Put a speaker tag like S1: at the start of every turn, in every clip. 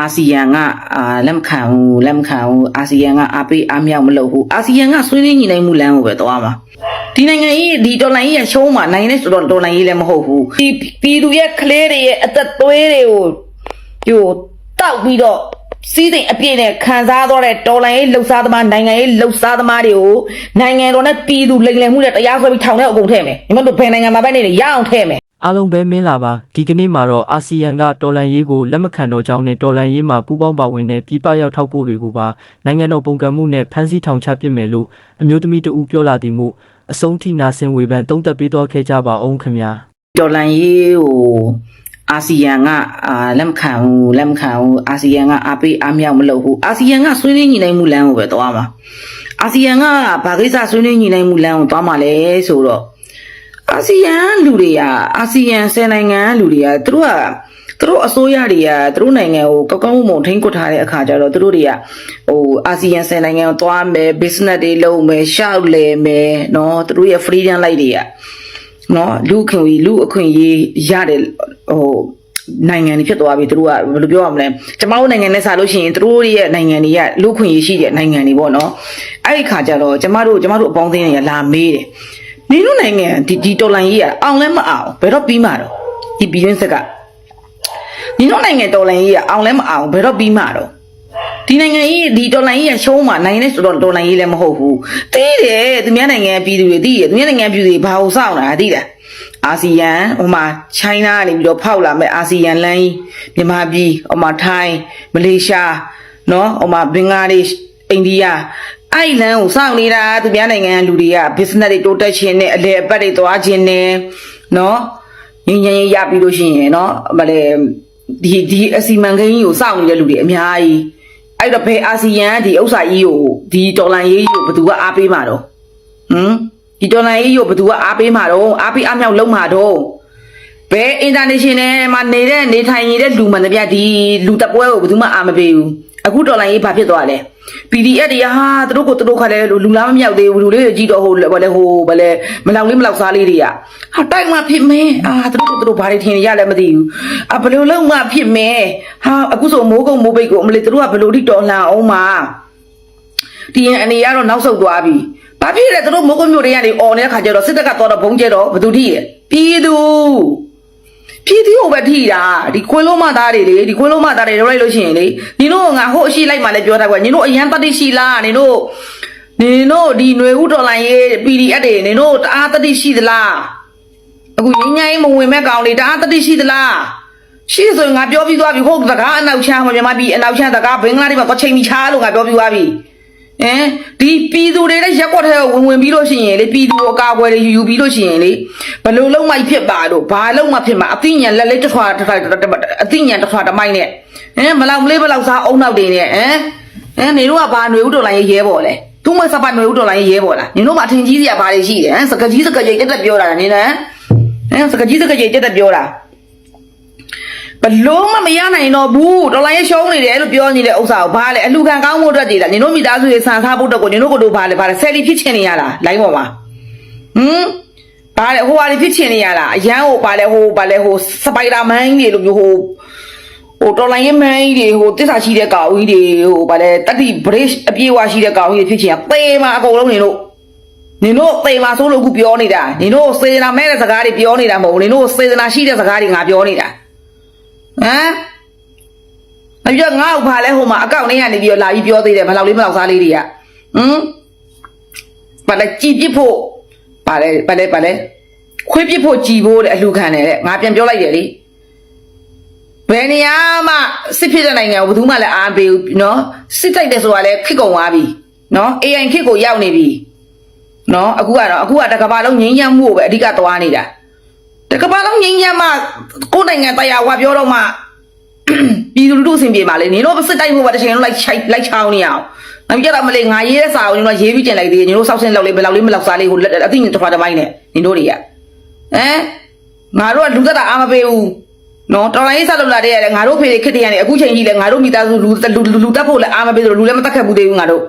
S1: အာဆီယံကအာလက်မခံဘူးလက်မခံဘူးအာဆီယံကအားပေးအားမြောက်မလုပ်ဘူးအာဆီယံကဆွေးနွေးညီနိုင်မှုလမ်းကိုပဲသွားမှာဒီနိုင်ငံကြီးဒီတော်လိုင်းကြီးရရှုံးမှာနိုင်တဲ့ဆိုတော့တော်လိုင်းကြီးလည်းမဟုတ်ဘူးဒီပြည်သူရဲ့ကလေးတွေရဲ့အသက်သွေးတွေကိုဟိုတောက်ပြီးတော့စီးစိမ်အပြည့်နဲ့ခံစားသွားတဲ့တော်လိုင်းရေးလှုပ်ရှားသမားနိုင်ငံရေးလှုပ်ရှားသမားတွေကိုနိုင်ငံတော်နဲ့ပြည်သူလိမ်လည်မှုနဲ့တရားစွဲပြီးထောင်ထဲအကုန်ထည့်မယ်ညီမတို့ဘယ်နိုင်ငံမှာပဲနေနေရအောင်ထည့်မယ်
S2: အားလုံးပဲမင်းလာပါဒီကနေ့မှာတော့အာဆီယံကတော်လန်ရေးကိုလက်မခံတော့ကြောင်းနဲ့တော်လန်ရေးမှာပူးပေါင်းပါဝင်တဲ့ပြည်ပရောက်ထောက်ပို့တွေကိုပါနိုင်ငံတော်ပုံကံမှုနဲ့ဖမ်းဆီးထောင်ချပစ်မယ်လို့အမျိုးသမီးတဦးပြောလာသည်မို့အဆုံးထိနာဆင်ဝေဖန်တုံးသက်ပေးတော့ခဲ့ကြပါအောင်ခင်ဗျာ
S1: တော်လန်ရေးဟိုအာဆီယံကအာလက်မခံဘူးလက်မခံဘူးအာဆီယံကအားပေးအားမြောက်မလုပ်ဘူးအာဆီယံကဆွေးနွေးညီနိုင်မှုလမ်းကိုပဲသွားမှာအာဆီယံကဘာကိစ္စဆွေးနွေးညီနိုင်မှုလမ်းကိုသွားမှာလဲဆိုတော့ အာဆီယံလူတွေကအာဆီယံဆယ်နိုင်ငံလူတွေကသူတို့ကသူတို့အစိုးရတွေကသူတို့နိုင်ငံကိုကောက်ကောက်မုံထိန်းကွပ်ထားတဲ့အခါကျတော့သူတို့တွေကဟိုအာဆီယံဆယ်နိုင်ငံကိုသွားမယ် business တွေလုပ်မယ်ရှောက်လည်မယ်နော်သူတို့ရဲ့ freedom လိုက်တွေကနော်လူအခွင့်အရေးလူအခွင့်အရေးရတယ်ဟိုနိုင်ငံတွေဖြစ်သွားပြီသူတို့ကဘယ်လိုပြောရမလဲကျမတို့နိုင်ငံနဲ့စားလို့ရှိရင်သူတို့ရဲ့နိုင်ငံတွေကလူခွင့်ရရှိတဲ့နိုင်ငံတွေပေါ့နော်အဲ့ဒီခါကျတော့ကျမတို့ကျမတို့အပေါင်းအသင်းတွေကလာမေးတယ် နင်တို့နိုင်ငံဒီဒီတော်လိုင်းကြီးကအောင်လဲမအောင်ဘယ်တော့ပြီးမှာတော့ဒီပြည်ရင်းစက်ကနင်တို့နိုင်ငံတော်လိုင်းကြီးကအောင်လဲမအောင်ဘယ်တော့ပြီးမှာတော့ဒီနိုင်ငံကြီးဒီတော်လိုင်းကြီးရရှုံးမှာနိုင်တဲ့ဆိုတော့တော်လိုင်းကြီးလည်းမဟုတ်ဘူးသိတယ်သူများနိုင်ငံပြည်သူတွေသိတယ်သူများနိုင်ငံပြည်သူတွေဘာလို့စောင့်တာသိလားအာဆီယံဟိုမှာချိုင်းနာကနေပြီးတော့ဖောက်လာမဲ့အာဆီယံလမ်းကြီးမြန်မာပြည်ဟိုမှာထိုင်းမလေးရှားနော်ဟိုမှာဘင်္ဂလားဒေ့ရှ်အိန္ဒိယ အဲ့ဒီလမ်းကိုစောင့်နေတာသူများနိုင်ငံကလူတွေက business တွေတိုးတက်ခြင်းနဲ့အလဲအပတ်တွေသွားခြင်းနဲ့နော်ငင်းငင်းရပြီးလို့ရှိရင်နော်ဗလဲဒီဒီအစီမံကိန်းကြီးကိုစောင့်နေတဲ့လူတွေအများကြီးအဲ့တော့ဘယ်အာဆီယံကဒီဥစ္စာကြီးကိုဒီဒေါ်လာရေးကြီးကိုဘယ်သူကအားပေးမှာတော့ဟမ်ဒီဒေါ်လာရေးကြီးကိုဘယ်သူကအားပေးမှာတော့အားပေးအားမြောက်လုပ်မှာတော့ဘယ် international မှာနေတဲ့နေထိုင်နေတဲ့လူမှန်တပြဒီလူတပွဲကိုဘယ်သူမှအားမပေးဘူး အခုဒေါ်လာရေးဘာဖြစ်သွားလဲ PDF တွေဟာသူတို့ကိုသူတို့ခါလဲလူလားမမြောက်သေးဘူးလူလေးတွေကြည့်တော့ဟိုဘာလဲဟိုဘာလဲမလောက်လေးမလောက်စားလေးတွေကဟာတိုက်မှဖြစ်မင်းအာသူတို့ကိုသူတို့ဘာတွေထင်ရလဲမသိဘူးအာဘယ်လိုလုံးမှဖြစ်မင်းဟာအခုဆိုမိုးကုံမိုးပိတ်ကိုအမလေးသူတို့ကဘယ်လိုထိတော်လှန်အောင်မှာဒီရင်အနေရတော့နောက်ဆုတ်သွားပြီဘာဖြစ်လဲသူတို့မိုးကုံမျိုးတွေကနေអော်နေတဲ့ခါကျတော့စစ်တပ်ကတော့တော့ဘုံကျဲတော့ဘယ်သူထိလဲပြည်သူ ပြည်သူကိုပဲထိတာဒီခွေးလုံးမသားတွေလေဒီခွေးလုံးမသားတွေလောက်လိုက်လို့ရှိရင်လေနင်တို့ငါဟိုအရှိလိုက်မှလည်းပြောတာကွာနင်တို့အရန်တတိရှိလားနင်တို့နင်တို့ဒီຫນွေဥတော်လိုင်းရေး PDF တွေနင်တို့တအားတတိရှိသလားအခုငင်းငိုင်းမဝင်မဲ့ကောင်လေးတအားတတိရှိသလားရှိဆိုရင်ငါပြောပြီးသွားပြီဟုတ်စကားအနောက်ချမ်းဟိုမြန်မာပြည်အနောက်ချမ်းစကားဘင်္ဂလားဒေ့ရှ်မှာတော့ချိန်မီချားလို့ငါပြောပြီးသွားပြီ ဟမ်ဒီပြည်သူတွေလည်းရက်ကွက်ထဲကိုဝင်ဝင်ပြီးလို့ရှိရင်လေပြည်သူကိုအကာအကွယ်တွေယူယူပြီးလို့ရှိရင်လေဘယ်လိုလုံးမိုက်ဖြစ်ပါတော့ဘာလုံးမဖြစ်မှာအသိဉာဏ်လက်လေးတစ်ထွာတစ်ထွာအသိဉာဏ်တစ်ထွာတစ်မိုက်နဲ့ဟမ်မလောက်မလေးမလောက်စားအုံနောက်တွေနဲ့ဟမ်ဟမ်နေတို့ကဘာຫນွေဥတော်လိုင်းရေးရဲပေါ်လဲသူမစပါຫນွေဥတော်လိုင်းရေးရဲပေါ်လားနေတို့မှအထင်ကြီးစရာဘာတွေရှိတယ်ဟမ်စကကြီးစကကြီးတက်တက်ပြောတာနေနဲ့ဟမ်စကကြီးစကကြီးတက်တက်ပြောတာ ဘလုံးမမရနိုင်တော့ဘူးတော်လိုင်းရရှုံးနေတယ်လို့ပြောနေတဲ့ဥစ္စာကိုဘာလဲအလူခံကောင်းမှုအတွက်တည်လားနင်တို့မိသားစုတွေဆန်စားဖို့အတွက်ကိုနင်တို့ကိုတို့ဘာလဲဘာလဲဆယ်လီဖြစ်ချင်နေရလားလိုင်းပေါ်မှာဟမ်ဘာလဲဟိုဟာတွေဖြစ်ချင်နေရလားအရန်ဟိုဘာလဲဟိုဘာလဲဟိုစပိုက်ဒါမန်ကြီးတွေလိုမျိုးဟိုဟိုတော်လိုင်းရမန်ကြီးတွေဟိုတစ္ဆာရှိတဲ့ကောင်ကြီးတွေဟိုဘာလဲတတိဘရစ်အပြေးဝရှိတဲ့ကောင်ကြီးတွေဖြစ်ချင်ရသေမှာအကုန်လုံးနင်တို့နင်တို့သေမှာဆိုလို့အခုပြောနေတာနင်တို့စေတနာမဲ့တဲ့စကားတွေပြောနေတာမဟုတ်ဘူးနင်တို့စေတနာရှိတဲ့စကားတွေငါပြောနေတာ ဟမ်မပြောငါ့ကိုဖာလဲဟိုမှာအကောင့်လေးကနေပြီးတော့လာပြီးပြောသေးတယ်မလောက်လေးမလောက်စားလေးတွေကဟမ်ပါလဲကြည်ပြစ်ဖို့ပါလဲပါလဲပါလဲခွေးပြစ်ဖို့ကြည်ဖို့တဲ့အလှခံတယ်တဲ့ငါပြန်ပြောလိုက်တယ်လေဘယ်နေရာမှစစ်ဖြစ်တဲ့နိုင်ငံကိုဘယ်သူမှလည်းအားမပေးဘူးနော်စစ်တိုက်တယ်ဆိုတာလည်းခစ်ကုန်သွားပြီနော် AI ခစ်ကိုရောက်နေပြီနော်အခုကတော့အခုကတကဘာလုံးငင်းညမ်းမှုကိုပဲအဓိကသွားနေတာ တကဘာလုံးငင်းညမ်းမှကိုယ်နိုင်ငံတရားဝါပြောတော့မှပြည်သူလူထုအဆင်ပြေပါလေနင်တို့စစ်တိုက်ဖို့ပါတစ်ချိန်လုံးလိုက်ချိုက်လိုက်ချောင်းနေအောင်နောက်ကြတော့မလေးငါရေးတဲ့စာကိုနင်တို့ရေးပြီးတင်လိုက်သေးတယ်နင်တို့စောက်ဆင်းလောက်လေးဘယ်လောက်လေးမလောက်စားလေးကိုလက်အသိဉာဏ်တစ်ခါတစ်ပိုင်းနဲ့နင်တို့တွေကဟမ်ငါတို့ကလူသက်တာအားမပေးဘူးနော်တော်လိုင်းရေးဆက်လုပ်လာတဲ့ရတယ်ငါတို့ဖေတွေခစ်တရနေအခုချိန်ကြီးလဲငါတို့မိသားစုလူလူလူတက်ဖို့လည်းအားမပေးလို့လူလည်းမတက်ခတ်ဘူးသေးဘူးငါတို့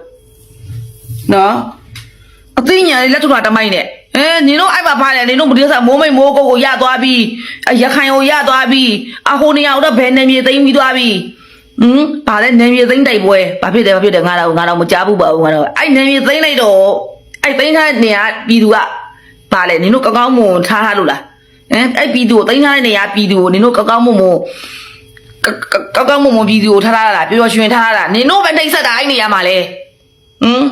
S1: နော်အသိဉာဏ်လေးလက်ထူတာတမိုင်းနဲ့ အဲနင်တို့အဲ့မှာပါတယ်နင်တို့မဒီစားမိုးမိတ်မိုးကုတ်ကိုရသွားပြီအရခိုင်ကိုရသွားပြီအဟိုနေရာတော့ဘယ်နေမြေသိမ်းပြီးသွားပြီဟမ်ဗာလဲနေမြေသိမ့်တိုက်ပွဲဘာဖြစ်တယ်ဘာဖြစ်တယ်ငါတော့ငါတော့မကြားဘူးပါဘူးငါတော့အဲ့နေမြေသိမ့်လိုက်တော့အဲ့သိမ့်ထားတဲ့နေရာပြည်သူကဗာလဲနင်တို့ကောင်းကောင်းမွန်ထားထားလို့လားဟမ်အဲ့ပြည်သူကိုသိမ့်ထားတဲ့နေရာပြည်သူကိုနင်တို့ကောင်းကောင်းမွန်မွန်ကောင်းကောင်းမွန်မွန်ပြည်သူကိုထားထားတာပျော်ပျော်ရွှင်ထားထားတာနင်တို့ပဲနှိမ့်ဆက်တာအဲ့နေရာမှာလဲဟမ်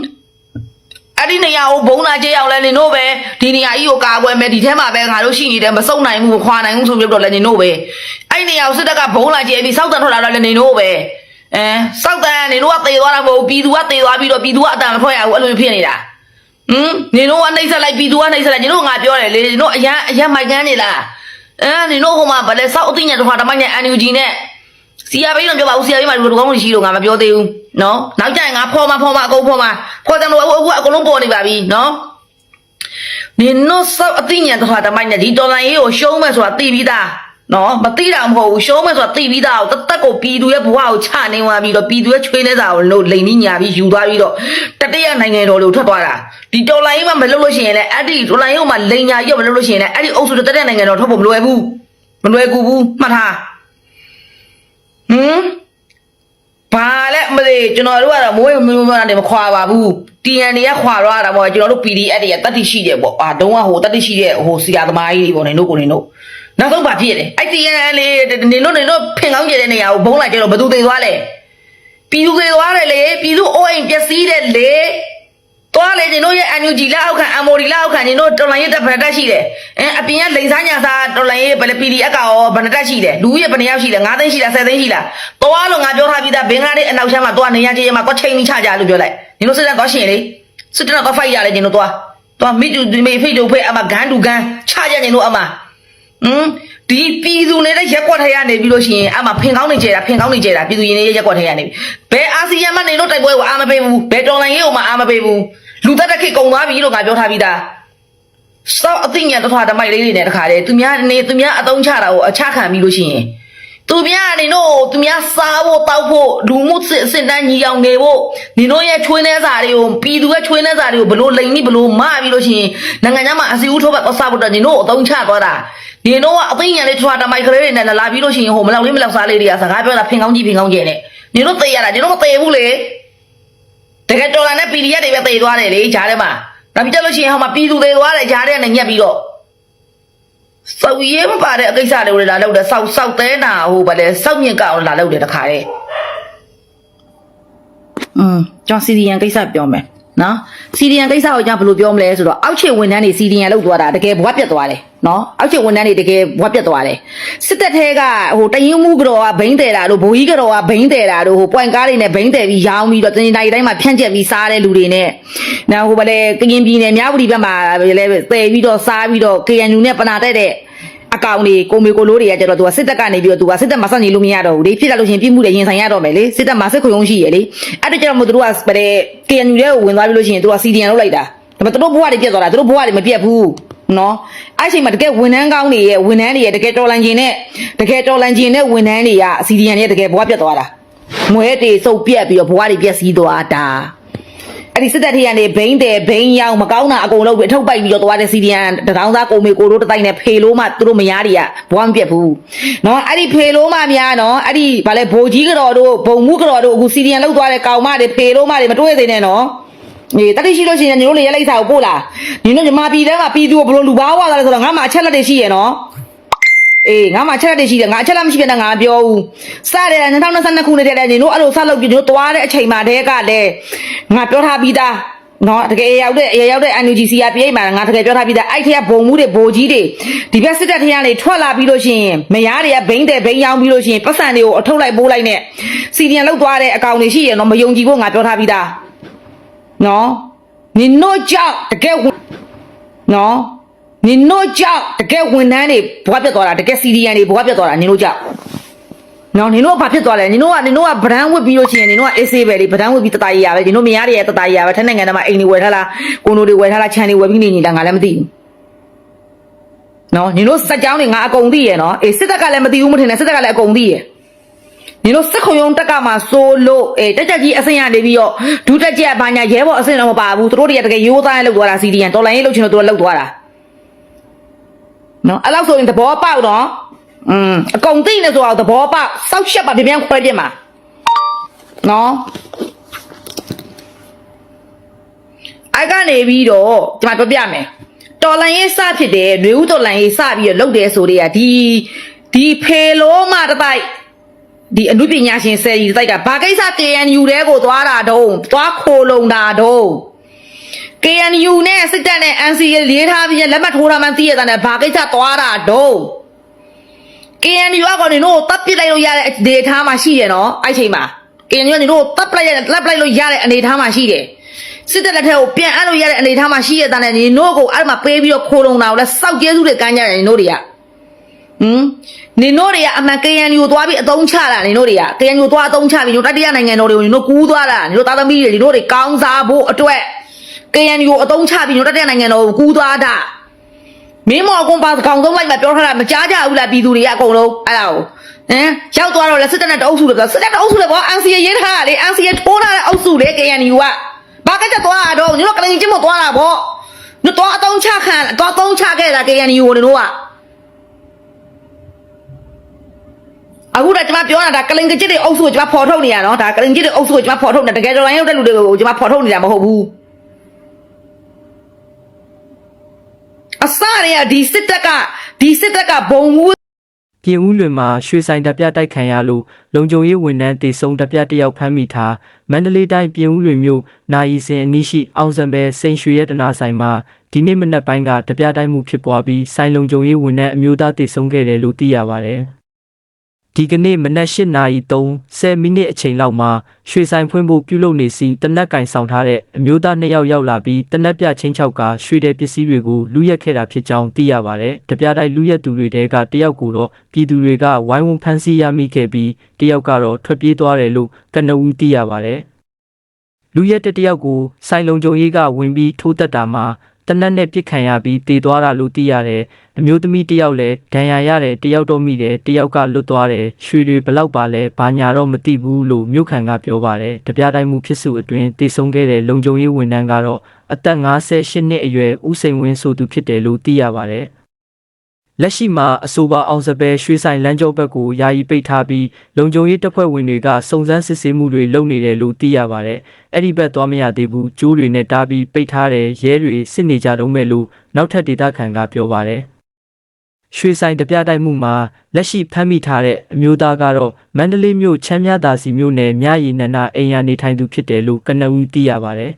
S1: အဲ့ဒီနေရာကိုဘုံလာကြရောက်လဲနင်တို့ပဲဒီနေရာကြီးကိုကာကွယ်မယ်ဒီထဲမှာပဲငါတို့ရှိနေတယ်မစုံနိုင်ဘူးမခွာနိုင်ဘူးဆိုပြီးတော့လဲနင်တို့ပဲအဲ့နေရာကိုစစ်တပ်ကဘုံလာကြပြီးစောက်တန်ထွက်လာတော့လဲနင်တို့ပဲအဲစောက်တန်နင်တို့ကသေသွားတာမဟုတ်ဘူးပြည်သူကသေသွားပြီးတော့ပြည်သူကအတန်မထွက်ရဘူးအဲ့လိုဖြစ်နေတာဟမ်နင်တို့ကနှိမ့်ဆက်လိုက်ပြည်သူကနှိမ့်ဆက်လိုက်နင်တို့ကငါပြောတယ်လေနင်တို့အရန်အရန်မိုက်ကန်းနေလားအဲနင်တို့ဟိုမှာဗလဲစောက်အသိညာတစ်ခါတမိုင်းနဲ့ NUG နဲ့ စီယာဘိန်းတော့ပြောပါဦးစီယာဘိန်းမှာဒီလိုကောင်းလို့ရှိလို့ငါမပြောသေးဘူးနော်နောက်ကျရင်ငါဖော်မှာဖော်မှာအကုန်ဖော်မှာဖော်တယ်လို့အခုအခုအကုန်လုံးပေါ်နေပါပြီနော်ဒီနော့ဆော့အသိဉာဏ်တစ်ခါတမိုင်းနဲ့ဒီဒေါ်လာရေးကိုရှုံးမယ်ဆိုတာသိပြီးသားနော်မသိတာမဟုတ်ဘူးရှုံးမယ်ဆိုတာသိပြီးသားကိုတသက်ကိုပြည်သူရဲ့ဘဝကိုချနေသွားပြီးတော့ပြည်သူရဲ့ချွေးနေတာကိုလို့လိန်နီးညာပြီးယူသွားပြီးတော့တတိယနိုင်ငံတော်လို့ထွက်သွားတာဒီဒေါ်လာရေးမှမလုပ်လို့ရှိရင်လည်းအဲ့ဒီဒေါ်လာရေးကိုမှလိန်ညာကြီးမလုပ်လို့ရှိရင်လည်းအဲ့ဒီအုပ်စုတတိယနိုင်ငံတော်ထွက်ဖို့မလွယ်ဘူးမလွယ်ကူဘူးမှတ်ထား ဟမ်ဘာလဲမလေးကျွန်တော်တို့ကတော့မိုးရမျိုးမျိုးနဲ့မခွာပါဘူး TN တွေကခွာတော့တာပေါ့ကျွန်တော်တို့ PDF တွေကတတ်တိရှိတယ်ပေါ့အာတုံးကဟိုတတ်တိရှိတဲ့ဟိုစီယာသမားကြီးတွေပေါ့နေတို့ကိုနေတို့နောက်ဆုံးဘာဖြစ်လဲအဲ့ TN လေးနေတို့နေတို့ဖင်ကောင်းကျတဲ့နေရာကိုဘုံလိုက်ကြတော့ဘသူသေးသွားလဲပြည်သူသေးသွားတယ်လေပြည်သူအိုးအိမ်ပျက်စီးတယ်လေ သွားလေကျွန်တော်ရဲ့ NUG လက်အောက်ခံ MOD လက်အောက်ခံကျွန်တော်တော်လိုင်းရဲ့တပ်ဖက်တက်ရှိတယ်အဲအပြင်ကလိန်စားညာစားတော်လိုင်းရဲ့ဘယ် PDF ကရောဘယ်နှတက်ရှိတယ်လူကြီးဘယ်နှယောက်ရှိလဲ9သိန်းရှိလား10သိန်းရှိလားသွားလို့ငါပြောထားပြီးသားဘင်္ဂလားဒေ့ရှ်အနောက်ချမ်းမှာသွားနေရကြေးမှာသွားချိန်ပြီးချကြလို့ပြောလိုက်ကျွန်တော်စစ်တပ်သွားရှင်လေစစ်တပ်တော့ဖိုက်ရလေကျွန်တော်သွားသွားမိတူမိဖိတူဖိအမဂန်းတူဂန်းချကြကျွန်တော်အမဟမ်ဒီပြည်သူနေတဲ့ရက်ကွက်ထဲရနေပြီးလို့ရှိရင်အမှဖင်ကောင်းနေကြတာဖင်ကောင်းနေကြတာပြည်သူရင်နေတဲ့ရက်ကွက်ထဲရနေပြီဘယ်အာဆီယံမနေလို့တိုက်ပွဲကိုအာမပေးဘူးဘယ်တော်လိုင်းရေးကိုမှအာမပေးဘူး လူသက်တစ်ခေတ်ကုံသွားပြီလို့ငါပြောထားပြီးသားစောက်အသိဉာဏ်တစ်ခါတမိုက်လေးတွေနဲ့တခါတည်းသူများနေသူများအတုံးချတာကိုအချခံပြီးလို့ရှိရင်သူများနေတော့သူများစားဖို့တောက်ဖို့လူမှုစစ်စစ်တန်းညီအောင်နေဖို့နေတို့ရဲ့ချွေးနှဲစာတွေကိုပြည်သူရဲ့ချွေးနှဲစာတွေကိုဘလို့လိန်ပြီးဘလို့မပြီးလို့ရှိရင်နိုင်ငံခြားမှာအစီအုထောက်ပတ်စားဖို့တော့နေတို့အတုံးချသွားတာဒီတော့အသိဉာဏ်လေးထွာတမိုက်ကလေးတွေနဲ့လာပြီးလို့ရှိရင်ဟိုမလောက်လေးမလောက်စားလေးတွေကစကားပြောတာဖင်ကောင်းကြီးဖင်ကောင်းကျဲနဲ့ညီတို့သိရတာညီတို့မသိဘူးလေ တကယ်တော်လာနဲ့ PDF တွေပဲသိသွားတယ်လေဂျားထဲမှာနောက်ပြီးကြလို့ရှိရင်ဟိုမှာပြည်သူတွေသွားတယ်ဂျားထဲနဲ့ညက်ပြီးတော့စောက်ရဲမပါတဲ့အကိစ္စတွေလာလောက်တယ်စောက်စောက်သေးတာဟိုဗလဲစောက်မြင့်ကောင်လာလောက်တယ်တခါတည်းอืมကျွန်တော်စီဒီယန်ကိစ္စပြောမယ် နော်စီဒီယန်ကိစ္စကိုကျွန်တော်ဘယ်လိုပြောမလဲဆိုတော့အောက်ခြေဝန်ထမ်းတွေစီဒီယန်လောက်သွားတာတကယ်ဘဝပြတ်သွားတယ်နော်အောက်ခြေဝန်ထမ်းတွေတကယ်ဘဝပြတ်သွားတယ်စစ်တပ်ထဲကဟိုတရင်မှုကတော့ကဘိန်းတယ်တာတို့ဘိုးကြီးကတော့ကဘိန်းတယ်တာတို့ဟိုပွိုင်ကားတွေနဲ့ဘိန်းတယ်ပြီးရောင်းပြီးတော့တင်တိုင်းတိုင်းမှာဖြန့်ကျက်ပြီးစားတဲ့လူတွေနဲ့နော်ဟိုဗလဲကရင်ပြည်နယ်မြဝတီဘက်မှာလဲပယ်ပြီးတော့စားပြီးတော့ KNU နဲ့ပနာတက်တဲ့အ ကောင်တွေကိုမေကိုလိုတွေကကျတော့သူကစစ်တပ်ကနေပြီးတော့သူကစစ်တပ်မှာစနေလို့မရတော့ဘူးလေဖြစ်လာလို့ရှရင်ပြစ်မှုတွေရင်ဆိုင်ရတော့မယ်လေစစ်တပ်မှာစစ်ခုံရုံးရှိရလေအဲ့ဒါကျတော့မို့သူတို့ကဗတဲ့ KNU တွေကိုဝင်သွားပြီးလို့ရှရင်သူက CDN လောက်လိုက်တာဒါပေမဲ့သူတို့ဘဝတွေပြတ်သွားတာသူတို့ဘဝတွေမပြတ်ဘူးနော်အဲ့ချိန်မှာတကယ်ဝန်ထမ်းကောင်းတွေရဲ့ဝန်ထမ်းတွေရဲ့တကယ်တော်လန်ကျင်နဲ့တကယ်တော်လန်ကျင်တဲ့ဝန်ထမ်းတွေက CDN ရဲ့တကယ်ဘဝပြတ်သွားတာငွေတွေစုပ်ပြက်ပြီးတော့ဘဝတွေပြက်စီးသွားတာ အဲ့ဒီစစ်တပ်ထီကနေဘိန်းတယ်ဘိန်းရောင်မကောင်းတာအကုန်လုံးပြီးအထုပ်ပိုက်ပြီးတော့သွားတဲ့စီဒီယန်တကောင်းသားကိုမေကိုတို့တတိုင်းနဲ့ဖေလို့မှသူတို့မယားတွေကဘဝမပြတ်ဘူးနော်အဲ့ဒီဖေလို့မှများနော်အဲ့ဒီဗာလဲဘိုလ်ကြီးကြော်တို့ဘုံမှုကြော်တို့အခုစီဒီယန်လောက်သွားတဲ့ကောင်မတွေဖေလို့မှတွေမတွေ့သေးနဲ့နော်ေတတိရှိလို့ရှိရင်ညီတို့လေရက်လိုက်စာကိုပို့လာညီတို့ညီမပြည်ထဲမှာပြည်သူကိုဘလို့လူဘာဝါသွားလဲဆိုတော့ငါမှအချက်လက်တွေရှိရယ်နော် အေးငါမှအချက်လက်တွေရှိတယ်ငါအချက်လက်မရှိပြန်တော့ငါမပြောဘူးစတယ်2022ခုနှစ်တည်းညီတို့အဲ့လိုဆက်လုပ်ပြီးညီတို့သွားတဲ့အချိန်မှာတည်းကလည်းငါပြောထားပြီးသားနော်တကယ်ရောက်တဲ့အရာရောက်တဲ့ NUG CRPH မှာငါတကယ်ပြောထားပြီးသားအဲ့ထက်ကဘုံမှုတွေဘိုကြီးတွေဒီဘက်စစ်တပ်ထက်ကနေထွက်လာပြီးလို့ရှိရင်မယားတွေကဘိန်းတယ်ဘိန်းရောင်းပြီးလို့ရှိရင်ပတ်စံတွေကိုအထုတ်လိုက်ပိုးလိုက်နဲ့စီဒီယန်လောက်သွားတဲ့အကောင်တွေရှိရနော်မယုံကြည်ဖို့ငါပြောထားပြီးသားနော်နင်တို့ကြောင့်တကယ်ဝင်နော် နင်တို့ကြောင့်တကယ်ဝန်ထမ်းတွေဘွားပြတ်သွားတာတကယ်စီဒီယန်တွေဘွားပြတ်သွားတာနင်တို့ကြောင့်နော်နင်တို့ကဘာဖြစ်သွားလဲနင်တို့ကနင်တို့ကဗဒန်းဝစ်ပြီးလို့ရှိရင်နင်တို့ကအေးဆေးပဲလေဗဒန်းဝစ်ပြီးတတရီရပဲနင်တို့မရတဲ့တတရီရပဲထိုင်းနိုင်ငံထဲမှာအိမ်တွေဝယ်ထားလားကိုနိုတွေဝယ်ထားလားခြံတွေဝယ်ပြီးနေနေတာငါလည်းမသိဘူးနော်နင်တို့စက်ကြောင်းတွေငါအကုန်သိရယ်နော်အေးစစ်တပ်ကလည်းမသိဘူးမထင်နဲ့စစ်တပ်ကလည်းအကုန်သိရယ်နင်တို့စက်ခုံရုံတက်ကမှစိုးလို့အေးတက်ကြကြီးအစင်ရနေပြီးတော့ဒူးတက်ကြဘာညာရဲဘော်အစင်တော့မပါဘူးသူတို့တွေကတကယ်ရိုးသားလောက်သွားတာစီဒီယန်တော်လိုင်းရေးလောက်ချင်တော့သူတို့လောက်သွားတာ နော်အဲ့လောက်ဆိုရင်သဘောပေါက်တော့ อืมအကုန်သိနေဆိုတော့သဘောပေါက်စောက်ရှက်ပါပြပြန်ခွဲပြစ်မှာ နော်အဲ့ကနေပြီးတော့ဒီမှာပြောပြမယ်တော်လန်ရေးစဖြစ်တယ်ຫນွေဦးတော်လန်ရေးစပြီးတော့လုပ်တယ်ဆိုတွေကဒီဒီဖေလုံးမတစ်တိုက်ဒီအနုပညာရှင်ဆယ်ကြီးတစ်တိုက်ကဘာကိစ္စ KNU တဲကိုသွားတာတုံးသွားခိုလုံတာတုံး KNU နဲ့စစ်တပ်နဲ့ NCA လေးထားပြီးလက်မှတ်ထိုးထားမှန်းသိရတဲ့ဘာကိစ္စသွားတာတုံး KNU ကကောနေတို့တပ်ပစ်လိုက်လို့ရတဲ့အနေအထားမှာရှိတယ်နော်အဲ့ချိန်မှာ KNU ကနေတို့တပ်ပလိုက်ရလက်ပလိုက်လို့ရတဲ့အနေအထားမှာရှိတယ်စစ်တပ်လက်ထက်ကိုပြန်အပ်လို့ရတဲ့အနေအထားမှာရှိရတဲ့နဲ့နေတို့ကိုအဲ့မှာပေးပြီးတော့ခိုးလုံတာကိုလည်းစောက်ကျဲစုတွေကမ်းကြတယ်နေတို့တွေကဟမ်နေတို့တွေကအမှန် KNU ကိုသွားပြီးအသုံးချတာနေတို့တွေက KNU သွားအသုံးချပြီးတို့တတိယနိုင်ငံတော်တွေကိုနေတို့ကူးသွားတာနေတို့သားသမီးတွေနေတို့တွေကောင်းစားဖို့အတွက် KNU ကိုအသုံးချပြီးတို့တတိယနိုင်ငံတော်ကိုကူးသွားတာမင်းမော်ကွန်ပါစကောင်သုံးလိုက်မှပြောထားတာမကြားကြဘူးလားပြည်သူတွေကအကုန်လုံးအဲ့ဒါကိုဟမ်ရောက်သွားတော့လဲစစ်တပ်နဲ့တအုပ်စုတွေပြောစစ်တပ်တအုပ်စုတွေပေါ့ NCA ရေးထားတာလေ NCA ထိုးထားတဲ့အုပ်စုလေ KNU ကဘာကကြသွားတာတော့ညီတို့ကလင်ချင်းမသွားတာပေါ့ညတော့အတုံးချခံတော့အတုံးချခဲ့တာ KNU ကိုတို့ကအခုတော့ကျွန်မပြောတာဒါကလင်ကကြစ်တွေအုပ်စုကိုကျွန်မဖော်ထုတ်နေရနော်ဒါကလင်ကကြစ်တွေအုပ်စုကိုကျွန်မဖော်ထုတ်နေတကယ်တော့ရိုင်းရောက်တဲ့လူတွေကိုကျွန်မဖော်ထုတ်နေတာမဟုတ်ဘူး အစတွေကဒီစစ်တပ်ကဒီစစ်တပ်ကဘုံမူ
S2: ပြင်ဦးလွင်မှာရွှေဆိုင်တပ်ပြတိုက်ခံရလို့လုံခြုံရေးဝန်ထမ်းတေဆုံးတပ်ပြတစ်ယောက်ဖမ်းမိထားမန္တလေးတိုင်းပြင်ဦးလွင်မြို့နိုင်စင်အနီးရှိအောင်စံပဲစိန်ရွှေရတနာဆိုင်မှာဒီနေ့မနက်ပိုင်းကတပ်ပြတိုက်မှုဖြစ်ပွားပြီးဆိုင်လုံခြုံရေးဝန်ထမ်းအမျိုးသားတေဆုံးခဲ့တယ်လို့သိရပါတယ်။ ဒီကနေ့မနက်၈နာရီ30မိနစ်အချိန်လောက်မှာရွှေဆိုင်ဖွင့်ဖို့ပြုလုပ်နေစီတနက်ကင်ဆောင်ထားတဲ့အမျိုးသားနှစ်ယောက်ရောက်လာပြီးတနက်ပြချင်းချောက်ကရွှေတဲ့ပစ္စည်းတွေကိုလူရက်ခဲ့တာဖြစ်ကြောင်းသိရပါတယ်။တပြားတိုင်းလူရက်သူတွေတဲကတယောက်ကိုတော့ပြည်သူတွေကဝိုင်းဝန်းဖမ်းဆီးရမိခဲ့ပြီးတယောက်ကတော့ထွက်ပြေးသွားတယ်လို့ကနဦးသိရပါတယ်။လူရက်တစ်တယောက်ကိုဆိုင်လုံကြုံရေးကဝင်ပြီးထိုးတက်တာမှာ တနက်နဲ့ပြစ်ခံရပြီးတည်သွားတာလို့သိရတယ်။အမျိုးသမီးတစ်ယောက်လည်းဒဏ်ရာရတယ်တယောက်တော့မိတယ်တယောက်ကလွတ်သွားတယ်ရွှေတွေဘလောက်ပါလဲဘာညာတော့မသိဘူးလို့မြို့ခံကပြောပါတယ်။တပြားတိုင်းမှုဖြစ်စုအတွင်းတည်ဆုံးခဲ့တဲ့လုံခြုံရေးဝန်ထမ်းကတော့အသက်58နှစ်အရွယ်ဦးစိန်ဝင်းဆိုသူဖြစ်တယ်လို့သိရပါတယ်။ လက်ရှိမှာအဆိုပါအောင်စပယ်ရွှေဆိုင်လမ်းကျောဘက်ကိုယာယီပိတ်ထားပြီးလုံခြုံရေးတပ်ဖွဲ့ဝင်တွေကစုံစမ်းစစ်ဆေးမှုတွေလုပ်နေတယ်လို့သိရပါတယ်။အဲ့ဒီဘက်သွားမရသေးဘူးကျိုးတွေနဲ့တားပြီးပိတ်ထားတယ်ရဲတွေစစ်နေကြတော့မဲ့လို့နောက်ထပ်ဒေသခံကပြောပါတယ်။ရွှေဆိုင်တပြတိုက်မှုမှာလက်ရှိဖမ်းမိထားတဲ့အမျိုးသားကတော့မန္တလေးမြို့ချမ်းမြသာစီမြို့နယ်မြရည်နန္ဒအိမ်ယာနေထိုင်သူဖြစ်တယ်လို့ကနဦးသိရပါတယ်။
S1: အ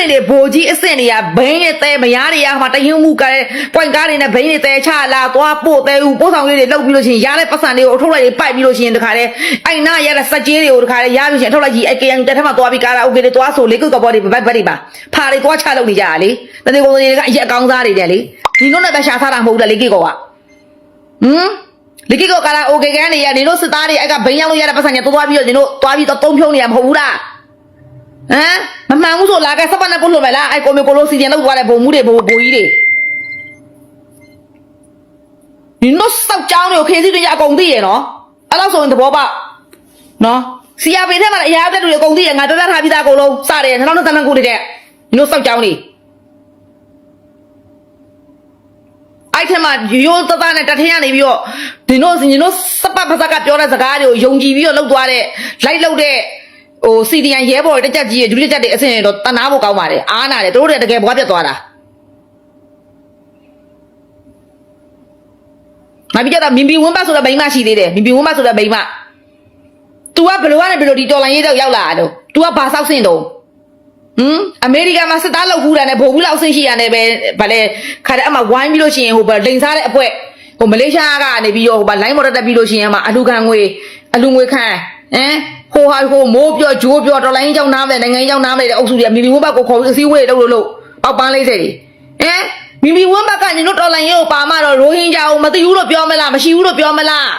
S1: စ်စ်တွေဘိုလ်ကြီးအစ်စ်တွေကဘိန်းနဲ့တဲမရားတွေကမှတရင်မှုကတဲ့ပွိုင်ကားတွေနဲ့ဘိန်းတွေတဲချလာသွားပို့တဲဦးပို့ဆောင်လေးတွေလောက်ပြီးလို့ရှိရင်ရတဲ့ပတ်စံတွေကိုအထုတ်လိုက်ပိုက်ပြီးလို့ရှိရင်တခါတည်းအိုင်နာရတဲ့စက်ကြီးတွေကိုတခါတည်းရပြီးရှင်အထုတ်လိုက်ကြီးအကေယံတက်ထမသွားပြီးကာလာအိုကေတွေသွားဆိုလေကုတ်ကဘောတွေဘက်ဘက်တွေပါဖာတွေသွားချလုပ်နေကြတာလေတနေ့ကုန်တွေကအရက်အကောင်းစားတွေတဲ့လေဒီလိုနဲ့ပဲရှာထားတာမဟုတ်ဘူးလေလေကိကောကဟမ်လေကိကောကာလာအိုကေကန်တွေရနေတို့စစ်သားတွေအဲ့ကဘိန်းရောက်လို့ရတဲ့ပတ်စံတွေသွားပြီးတော့နေတို့သွားပြီးတော့သုံးဖြုံးနေရမဟုတ်ဘူးလား ဟမ်မမှန်ဘူးဆိုလာကစပတ်နဲ့ပုတ်လို့မယ်လားအဲ့ကိုမေကိုလိုစီတင်လောက်သွားတဲ့ဘုံမှုတွေဘိုးဘိုးကြီးတွေဒီနို့စောက်ကြောင်းတွေကိုခေစီတွေအကုန်သိရနော်အဲ့လောက်ဆိုရင်သဘောပေါက်နော်စီယာပေထဲမှာအရာတဲ့တွေအကုန်သိရငါပြောပြထားပြီးသားအကုန်လုံးစတယ်2019ခုတည်းတဲ့ဒီနို့စောက်ကြောင်းတွေအဲ့ထက်မှရိုးသားသားနဲ့တထင်းရနေပြီးတော့ဒီနို့ဒီနို့စပတ်ပစကပြောတဲ့စကားတွေကိုယုံကြည်ပြီးတော့လောက်သွားတဲ့လိုက်လောက်တဲ့ ဟိုစီဒီယန်ရဲဘော်တွေတက်ကြက်ကြီးဒုတိယတက်တွေအဆင်တော့တနာဖို့ကောင်းပါတယ်အားနာတယ်တို့တွေတကယ်ဘွားပြတ်သွားတာမပြီးကြတာမင်ဘီဝင်းပတ်ဆိုတဲ့မိန်းမရှိသေးတယ်မင်ဘီဝင်းပတ်ဆိုတဲ့မိန်းမ तू ကဘယ်လိုကနေဘယ်လိုဒီတော်လိုင်းရေးတော့ရောက်လာတာတော့ तू ကဘာဆောက်ဆင့်တော့ဟမ်အမေရိကန်မှာစစ်သားလောက်ကူးတာနဲ့ဘုံဘူးလောက်ဆင့်ရှိရနဲ့ပဲဗာလဲခါတဲ့အမှဝိုင်းပြီးလို့ရှိရင်ဟိုဗလိန်စားတဲ့အဖွဲဟိုမလေးရှားကနေပြီးတော့ဟိုဗလိုင်းမော်တက်ပြီးလို့ရှိရင်အမှအလူခံငွေအလူငွေခံဟမ် ဟိုဟာဟိုမိုးပြောဂျိုးပြောတော်လိုင်းကြောင်းနားမယ်နိုင်ငံကြောင်းနားမယ်တဲ့အုပ်စုတွေကမီမီဝန်းဘတ်ကိုခေါ်ပြီးအစည်းအဝေးလုပ်လို့လို့ပေါက်ပန်းလေးစေတွေဟမ်မီမီဝန်းဘတ်ကညီတို့တော်လိုင်းရေးကိုပါမတော့ရိုဟင်ဂျာကိုမသိဘူးလို့ပြောမလားမရှိဘူးလို့ပြောမလား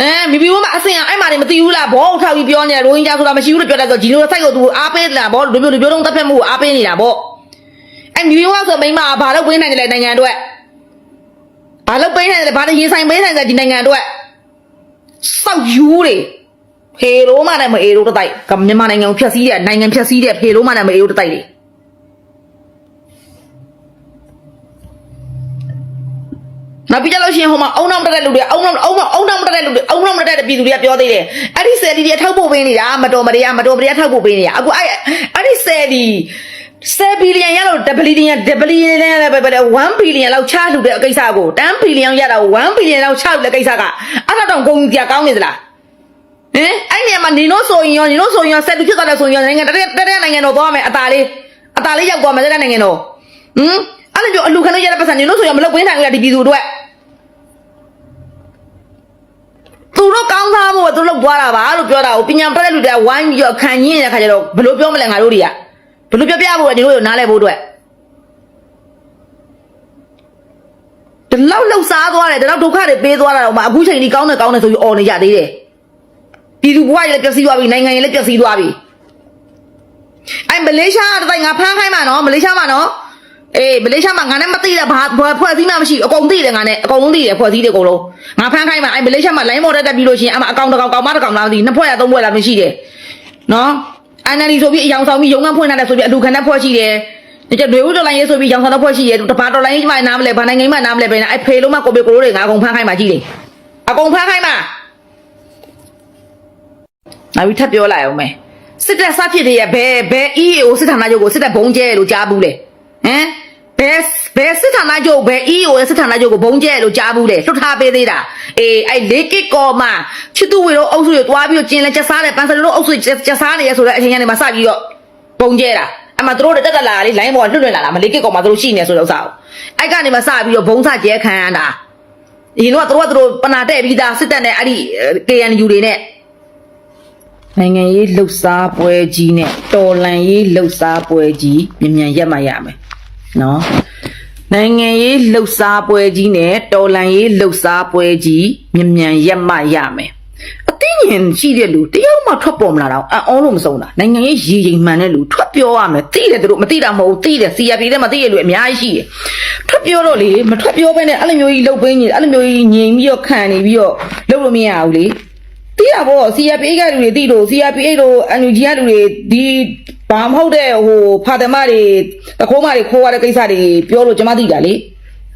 S1: အဲမိဘဝမအစင်အဲ့မှာနေမသိဘူးလားဘောထောက်ပြီးပြောနေရိုဟင်ဂျာဆိုတာမရှိဘူးလို့ပြောတတ်ဆိုဂျီနိုဆိုက်ကိုသူအားပေးလာဘောလူမျိုးလူမျိုးလုံးတပ်ဖက်မှုကိုအားပေးနေတာဗောအဲ့မိဘဝဆိုမိမဘာလို့ပေးနိုင်တယ်လဲနိုင်ငံအတွက်ဘာလို့ပေးနိုင်တယ်လဲဘာလို့ရင်ဆိုင်ပေးနိုင်တယ်ဒီနိုင်ငံအတွက်စောက်ယူတွေ ဖေရိုးမနဲ့မအေရိုးတတိုက်ကမြန်မာနိုင်ငံကိုဖျက်ဆီးတဲ့နိုင်ငံဖျက်ဆီးတဲ့ဖေရိုးမနဲ့မအေရိုးတတိုက်တွေဟနောက်ပြီးကြလို့ရှိရင်ဟိုမှာအုံနောက်တက်တဲ့လူတွေအုံနောက်အုံနောက်အုံနောက်တက်တဲ့လူတွေအုံနောက်တက်တဲ့ပြည်သူတွေကပြောသေးတယ်အဲ့ဒီဆယ်ဒီတွေထောက်ဖို့ပေးနေတာမတော်မတရားမတော်မတရားထောက်ဖို့ပေးနေတာအခုအဲ့အဲ့ဒီဆယ်ဒီ7ဘီလီယံရလို့ဒဘလီယံဒဘလီယံလည်းပဲပဲ1ဘီလီယံလောက်ချလှူတဲ့ကိစ္စကို10ဘီလီယံရတာ1ဘီလီယံလောက်ချလှူတဲ့ကိစ္စကအဲ့ဒါတော့ဂုံကြီးကောင်းနေသလား ဟင်အဲ့နေရာမှာနေလို့ဆိုရင်ရောနေလို့ဆိုရင်ရောဆက်သူဖြစ်သွားတယ်ဆိုရင်ရောနိုင်ငံတရက်တရက်နိုင်ငံတော်သွားမယ်အตาလေးအตาလေးရောက်သွားမယ်တဲ့နိုင်ငံတော်ဟင်အဲ့လိုမျိုးအလူခံလို့ရတဲ့ပတ်စံနေလို့ဆိုရင်မလုပ်ဝင်းနိုင်ဘူးလားဒီပြည်သူတို့အတွက် သူတို့ကောင်းစားဖို့သူတို့လောက်သွားတာပါလို့ပြောတာကိုပညာပတ်တဲ့လူတွေကဝိုင်းပြီးတော့ခံရင်းနေတဲ့ခါကျတော့ဘယ်လိုပြောမလဲငါတို့တွေကဘယ်လိုပြောပြဖို့လဲဒီလိုနားလဲဖို့အတွက်ဒီလောက်လှုပ်ရှားသွားတယ်ဒီလောက်ဒုက္ခတွေပေးသွားတာတော့မှအခုချိန်ကြီးကောင်းတယ်ကောင်းတယ်ဆိုပြီးអော်နေကြသေးတယ် ပြည်သူဘဝကြီးလည်းပျက်စီးသွားပြီနိုင်ငံကြီးလည်းပျက်စီးသွားပြီအဲမလေးရှားကတိုင်ငါဖမ်းခိုင်းမှာနော်မလေးရှားမှာနော်အေးမလေးရှားမှာငါနဲ့မသိတဲ့ဘာဖွဲ့စည်းမှမရှိဘူးအကုန်သိတယ်ငါနဲ့အကုန်လုံးသိတယ်ဖွဲ့စည်းတယ်အကုန်လုံးငါဖမ်းခိုင်းမှာအဲမလေးရှားမှာ line မော်တက်တက်ပြီးလို့ရှိရင်အမအကောင်တစ်ကောင်ကောင်မတစ်ကောင်လားမသိနှစ်ဖွဲ့ရသုံးဖွဲ့လားမရှိတယ်နော်အန်နဒီဆိုပြီးအယောင်ဆောင်ပြီးရုံငန်းဖွင့်ထားတယ်ဆိုပြီးအလူခံတဲ့ဖွဲ့ရှိတယ်ဒီကျတွေဦးတော်လိုင်းရေးဆိုပြီးရောင်ဆောင်တဲ့ဖွဲ့ရှိတယ်တပါတော်လိုင်းကြီးမှနားမလဲဘာနိုင်ငံမှနားမလဲပဲအဲဖေလုံးမကိုပေကိုလိုတွေငါအကုန်ဖမ်းခိုင်းမှာကြည့်တယ်အကုန်ဖမ်းခိုင်းမှာ နောက်ပြီးထပ်ပြောလိုက်အောင်မယ်စစ်တပ်စဖြစ်တဲ့ဘယ်ဘယ် EAO စစ်ဌာနချုပ်ကိုစစ်တပ်ဘုံကျဲလို့ကြားဘူးလေဟမ်ဘယ်ဘယ်စစ်ဌာနချုပ်ဘယ် EAO ရဲ့စစ်ဌာနချုပ်ကိုဘုံကျဲလို့ကြားဘူးလေလွတ်ထားပေးသေးတာအေးအဲ့လေးကစ်ကောမှာချစ်သူဝေတို့အုပ်စုတွေတွားပြီးတော့ကျင်းလဲချက်စားတယ်ပန်းစလို့အုပ်စုချက်စားနေရဆိုတဲ့အချိန်ကနေမှစပြီးတော့ဘုံကျဲတာအမှသူတို့တက်တက်လာလေးလိုင်းပေါ်လွတ်လွတ်လာတာမလေးကစ်ကောမှာသူတို့ရှိနေဆိုတဲ့ဥစ္စာကိုအဲ့ကနေမှစပြီးတော့ဘုံစကျဲခံရတာဒီတော့သူတို့ကသူတို့ပနာတဲ့ပြီးသားစစ်တပ်နဲ့အဲ့ဒီ KNU တွေနဲ့ နိုင်ငံရေးလှုပ်ရှားပွဲကြီးနဲ့တော်လန်ရေးလှုပ်ရှားပွဲကြီးမြန်မြန်ရက်မှရမယ်နော်နိုင်ငံရေးလှုပ်ရှားပွဲကြီးနဲ့တော်လန်ရေးလှုပ်ရှားပွဲကြီးမြန်မြန်ရက်မှရမယ်အသိဉာဏ်ရှိတဲ့လူတယောက်မှထွက်ပေါ်မလာတော့အံ့ဩလို့မဆုံးတာနိုင်ငံရေးရည်ရင်မှန်တဲ့လူထွက်ပြောရမယ်သိတယ်သူတို့မသိတာမဟုတ်ဘူးသိတယ် CRP ထဲမှာသိရလူအများကြီးရှိတယ်ထွက်ပြောတော့လေမထွက်ပြောဘဲနဲ့အဲ့လိုမျိုးကြီးလှုပ်ပင်းကြီးအဲ့လိုမျိုးကြီးငြိမ်ပြီးတော့ခံနေပြီးတော့လှုပ်လို့မရဘူးလေ တိရပေါ့ CRPA ကလူတွေတိလို့ CRPA တို့ NUG ကလူတွေဒီဘာမဟုတ်တဲ့ဟိုဖာတမတွေတခိုးမတွေခိုးရတဲ့ကိစ္စတွေပြောလို့ကျွန်မသိတာလေ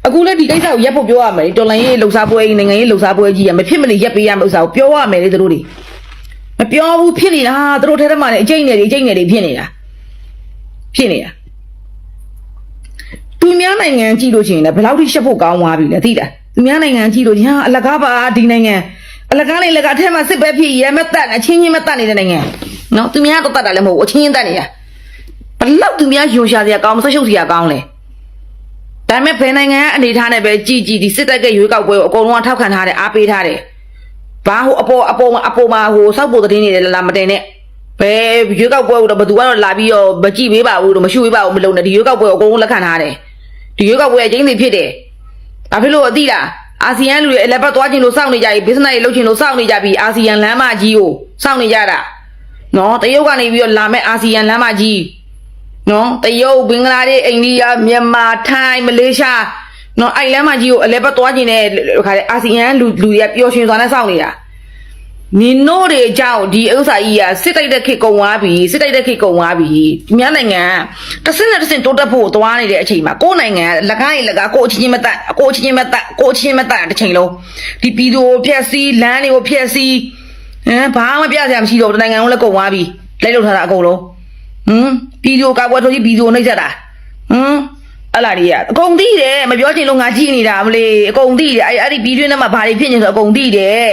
S1: အခုလည်းဒီကိစ္စကိုရက်ဖို့ပြောရမယ်တော်လိုင်းရေးလှုပ်ရှားပွဲကြီးနိုင်ငံရေးလှုပ်ရှားပွဲကြီးကမဖြစ်မနေရက်ပေးရမယ့်ဥစ္စာကိုပြောရမယ်လေသူတို့တွေမပြောဘူးဖြစ်နေတာသူတို့ထဲထဲမှာလည်းအကျိတ်နေတွေအကျိတ်နေတွေဖြစ်နေတာဖြစ်နေတာသူများနိုင်ငံကြည့်လို့ရှိရင်လည်းဘယ်လောက်ထိရှက်ဖို့ကောင်းသွားပြီလဲသိတာသူများနိုင်ငံကြည့်လို့ညာအလကားပါဒီနိုင်ငံ အလကားလေးလကအထက်မှာစစ်ပဲဖြစ်ရဲမတက်အချင်းချင်းမတက်နေတဲ့နိုင်ငံနော်သူများတော့တက်တာလည်းမဟုတ်ဘူးအချင်းချင်းတက်နေတာဘလောက်သူများယုံရှာစရာကောင်းမဆက်ရှုပ်စရာကောင်းလဲဒါပေမဲ့ဘယ်နိုင်ငံကအနေထားနဲ့ပဲကြည်ကြည်ဒီစစ်တပ်ကရွေးကောက်ပွဲကိုအကုန်လုံးကထောက်ခံထားတယ်အားပေးထားတယ်ဘာဟိုအပေါ်အပေါ်မှာအပေါ်မှာဟိုစောက်ပေါ်သတင်းတွေလည်းလာမတင်နဲ့ဘယ်ရွေးကောက်ပွဲကိုတော့ဘသူကတော့လာပြီးတော့မကြည့်ပေးပါဘူးတော့မရှုပေးပါဘူးမလုပ်နဲ့ဒီရွေးကောက်ပွဲကိုအကုန်လုံးလက်ခံထားတယ်ဒီရွေးကောက်ပွဲအကျဉ်းစီဖြစ်တယ်ဘာဖြစ်လို့အသိလား အာဆီယံလူတွေအလက်ပတ်သွားခြင်းလို့စောင့်နေကြပြီ business တွေလုပ်ခြင်းလို့စောင့်နေကြပြီအာဆီယံလမ်းမကြီးကိုစောင့်နေကြတာနော်တရုတ်ကနေပြီးတော့လာမဲ့အာဆီယံလမ်းမကြီးနော်တရုတ်ဘင်္ဂလားဒေ့ရှ်အိန္ဒိယမြန်မာထိုင်းမလေးရှားနော်အဲ့လမ်းမကြီးကိုအလက်ပတ်သွားခြင်းနဲ့ခါလေအာဆီယံလူလူတွေကပျော်ရွှင်စွာနဲ့စောင့်နေတာ နင်တို့တွေအကြောင်းဒီဥစ္စာကြီးကစစ်တိုက်တဲ့ခေတ်ကုံသွားပြီစစ်တိုက်တဲ့ခေတ်ကုံသွားပြီဒီများနိုင်ငံကတစ်စင်းနဲ့တစ်စင်းတိုးတက်ဖို့သွားနေတဲ့အချိန်မှာကိုယ်နိုင်ငံကလက်ကားရလက်ကားကိုအချင်းချင်းမတက်ကိုအချင်းချင်းမတက်ကိုအချင်းချင်းမတက်တစ်ချိန်လုံးဒီပြည်သူကိုဖျက်ဆီးလမ်းတွေကိုဖျက်ဆီးဟမ်ဘာမှပြစရာမရှိတော့ဘူးတနိုင်ငံလုံးလည်းကုံသွားပြီလိုက်လို့ထားတာအကုန်လုံးဟမ်ပြည်သူကာကွယ်ထိုးကြီးပြည်သူကိုနှိမ့်ဆက်တာဟမ်အဲ့လာတွေကအကုန်သိတယ်မပြောချင်လို့ငါကြည့်နေတာမလေးအကုန်သိတယ်အဲ့အဲ့ဒီပြည်တွင်းထဲမှာဘာတွေဖြစ်နေဆိုအကုန်သိတယ်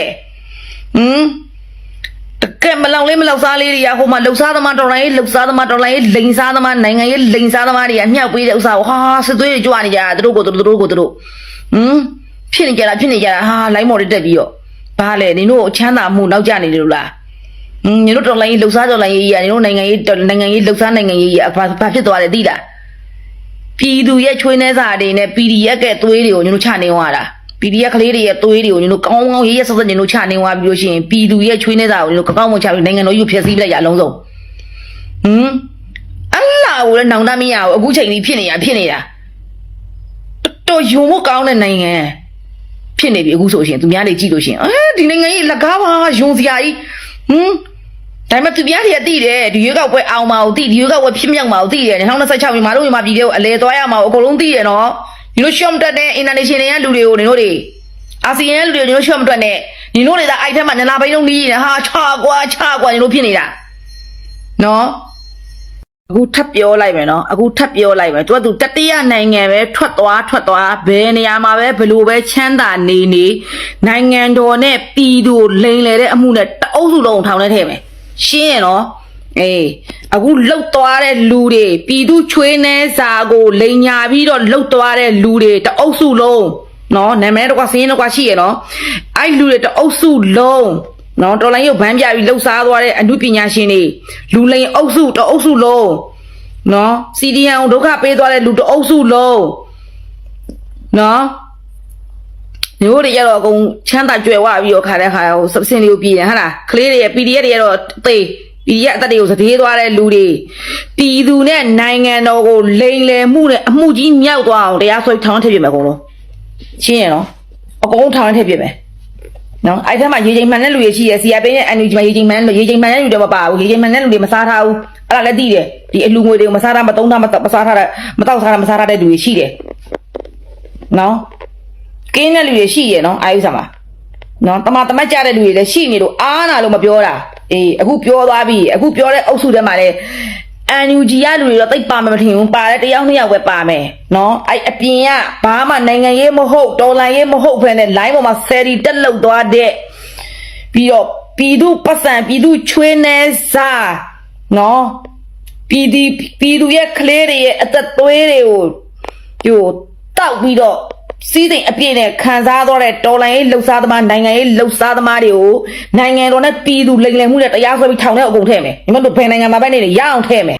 S1: ဟမ်တကယ်မလောက်လေးမလောက်စားလေးတွေကဟိုမှာလှုပ်ရှားသမားတော်လိုင်းလှုပ်ရှားသမားတော်လိုင်းလိန်စားသမားနိုင်ငံရေးလိန်စားသမားတွေကမြှောက်ပေးတဲ့ဥစ္စာကိုဟာစစ်သွေးတွေကြွနေကြတာသူတို့ကိုသူတို့ကိုသူတို့ဟမ်ဖြစ်နေကြတာဖြစ်နေကြတာဟာလိုင်းမော်တွေတက်ပြီးတော့ဘာလဲနင်တို့ချမ်းသာမှုနောက်ကျနေတယ်လို့လားဟင်းနင်တို့တော်လိုင်းလှုပ်ရှားတော်လိုင်းရေးကြီးကနင်တို့နိုင်ငံရေးနိုင်ငံရေးလှုပ်ရှားနိုင်ငံရေးကြီးကဘာဘာဖြစ်သွားလဲသိလားပြည်သူရဲ့ချွေးနှဲစာတွေနဲ့ PDF ကသွေးတွေကိုညတို့ချနေသွားတာ PDF ကလေးတွေရဲ့သွေးတွေကိုညတို့ကောင်းကောင်းရေးရဆက်ဆက်ညတို့ချနေသွားပြီးလို့ရှိရင်ပြည်သူရဲ့ချွေးနှဲစာကိုညတို့ကောင်းကောင်းမချပြီးနိုင်ငံတော်ကြီးကိုဖျက်ဆီးပလိုက်ရအလုံးစုံဟမ်အလားကိုလည်းနောင်တမရဘူးအခုချိန်ကြီးဖြစ်နေတာဖြစ်နေတာတော်တော်ယုံဖို့ကောင်းတဲ့နိုင်ငံဖြစ်နေပြီအခုဆိုရှင်သူများတွေကြည့်လို့ရှိရင်အဲဒီနိုင်ငံကြီးလက်ကားပါယုံစရာကြီးဟမ်ဒါပေမဲ့သူများတွေအတိတယ်ဒီရွေးကောက်ပွဲအောင်မှာကိုတိဒီရွေးကောက်ပွဲဖြစ်မြောက်မှာကိုတိတယ်2026မှာတို့မြန်မာပြည်တွေကိုအလဲသွားရမှာကိုအကုန်လုံးတိတယ် နော်ညီတို့ရှော့မတက်တဲ့အင်တာနေရှင်တွေကလူတွေကိုညီတို့တွေအာဆီယံလူတွေကိုညီတို့ရှော့မတက်နဲ့ညီတို့တွေကအိုက်ထက်မှာနလာဘိန်းလုံးနီးနေဟာချာကွာချာကွာညီတို့ဖြစ်နေတာနော်အခုထပ်ပြောလိုက်မယ်နော်အခုထပ်ပြောလိုက်မယ်သူကသူတတိယနိုင်ငံပဲထွက်သွားထွက်သွားဘယ်နေရာမှာပဲဘလို့ပဲချမ်းသာနေနေနိုင်ငံတော်နဲ့ပြည်သူလိန်လေတဲ့အမှုနဲ့တအုပ်စုလုံးထောင်ထဲထည့်မယ်ရှင်းရနော် အေးအခုလှုပ်သွားတဲ့လူတွေပြည်သူချွေးနှဲစာကိုလိန်ညာပြီးတော့လှုပ်သွားတဲ့လူတွေတအုပ်စုလုံးနော်နာမည်တော့ကစင်းတော့ကရှိရနော်အဲ့လူတွေတအုပ်စုလုံးနော်တော်လိုင်းရုပ်ဗန်းပြပြီးလှုပ်ရှားသွားတဲ့အမှုပညာရှင်တွေလူလိန်အုပ်စုတအုပ်စုလုံးနော်စီဒီအန်ဒုက္ခပေးသွားတဲ့လူတအုပ်စုလုံးနော်မျိုးတွေရတော့အကုန်ချမ်းသာကြွယ်ဝပြီးတော့ခါတဲ့ခါဟိုစပစင်လေးကိုပြည်တယ်ဟာလားကလေးတွေရဲ့ PDF တွေရတော့သေ ပြည်ရအသက်တွေကိုစတေးသွားတဲ့လူတွေပြည်သူနဲ့နိုင်ငံတော်ကိုလိန်လယ်မှုနဲ့အမှုကြီးမြောက်သွားအောင်တရားစွဲထောင်ထည့်ပြမယ်အကုန်လုံးရှင်းရနော်အကုန်ထောင်ထည့်ပြမယ်နော်အဲ့ထက်မှရေချိန်မှန်တဲ့လူတွေရှိရစီယာပင်းနဲ့အန်ယူဂျီမှာရေချိန်မှန်လို့ရေချိန်မှန်တဲ့လူတွေမပါဘူးရေချိန်မှန်တဲ့လူတွေမစားထားဘူးအဲ့ဒါလည်းသိတယ်ဒီအလူငွေတွေကိုမစားထားမသုံးထားမမစားထားတဲ့မတောက်စားတာမစားထားတဲ့လူတွေရှိတယ်နော်ကင်းတဲ့လူတွေရှိရနော်အာယုဆာမှာနော်တမတမတ်ကြတဲ့လူတွေလည်းရှိနေလို့အားနာလို့မပြောတာ အေးအခုပြောသွားပြီအခုပြောတဲ့အုပ်စုထဲမှာလည်းအန်ယူဂျီရလူတွေတော့တိတ်ပါမယ်မထင်ဘူးပါတဲ့တယောက်နှစ်ယောက်ပဲပါမယ်နော်အဲ့အပြင်ကဘာမှနိုင်ငံရေးမဟုတ်တော်လှန်ရေးမဟုတ်ဘဲနဲ့ line ပေါ်မှာဆယ်ရီတက်လောက်သွားတဲ့ပြီးတော့ပြည်သူပတ်စံပြည်သူချွေးနေစားနော်ပြည်ဒီပြည်သူရဲ့ကလေးတွေရဲ့အသက်သွေးတွေကိုဟိုတောက်ပြီးတော့ စီးစိမ်အပြည့်နဲ့ခံစားသွားတဲ့တော်လိုင်းရေးလှုပ်ရှားသမားနိုင်ငံရေးလှုပ်ရှားသမားတွေကိုနိုင်ငံတော်နဲ့ပြည်သူလိမ်လည်မှုနဲ့တရားစွဲပြီးထောင်ထဲအကုန်ထည့်မယ်ညီမတို့ဘယ်နိုင်ငံမှာပဲနေနေရအောင်ထည့်မယ်